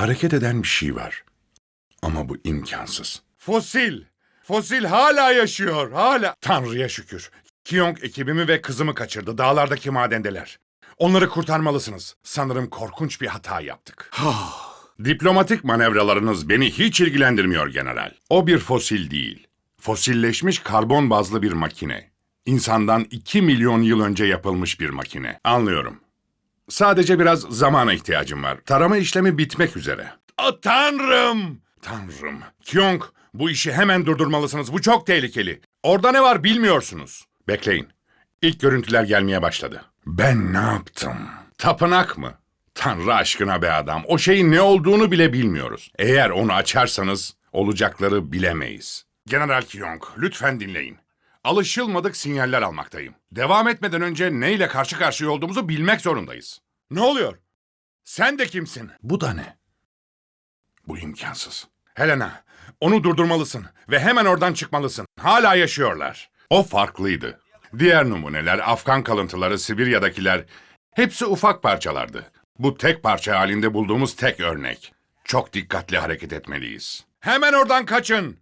Hareket eden bir şey var. Ama bu imkansız. Fosil. Fosil hala yaşıyor. Hala. Tanrı'ya şükür. Kiyong ekibimi ve kızımı kaçırdı. Dağlardaki madendeler. Onları kurtarmalısınız. Sanırım korkunç bir hata yaptık. Diplomatik manevralarınız beni hiç ilgilendirmiyor general. O bir fosil değil. Fosilleşmiş karbon bazlı bir makine. İnsandan 2 milyon yıl önce yapılmış bir makine. Anlıyorum. Sadece biraz zamana ihtiyacım var. Tarama işlemi bitmek üzere. A, tanrım! Tanrım. Kyong, bu işi hemen durdurmalısınız. Bu çok tehlikeli. Orada ne var bilmiyorsunuz. Bekleyin. İlk görüntüler gelmeye başladı. Ben ne yaptım? Tapınak mı? Tanrı aşkına be adam. O şeyin ne olduğunu bile bilmiyoruz. Eğer onu açarsanız olacakları bilemeyiz. General Kyong, lütfen dinleyin. Alışılmadık sinyaller almaktayım. Devam etmeden önce neyle karşı karşıya olduğumuzu bilmek zorundayız. Ne oluyor? Sen de kimsin? Bu da ne? Bu imkansız. Helena, onu durdurmalısın ve hemen oradan çıkmalısın. Hala yaşıyorlar. O farklıydı. Diğer numuneler, Afgan kalıntıları, Sibirya'dakiler hepsi ufak parçalardı. Bu tek parça halinde bulduğumuz tek örnek. Çok dikkatli hareket etmeliyiz. Hemen oradan kaçın.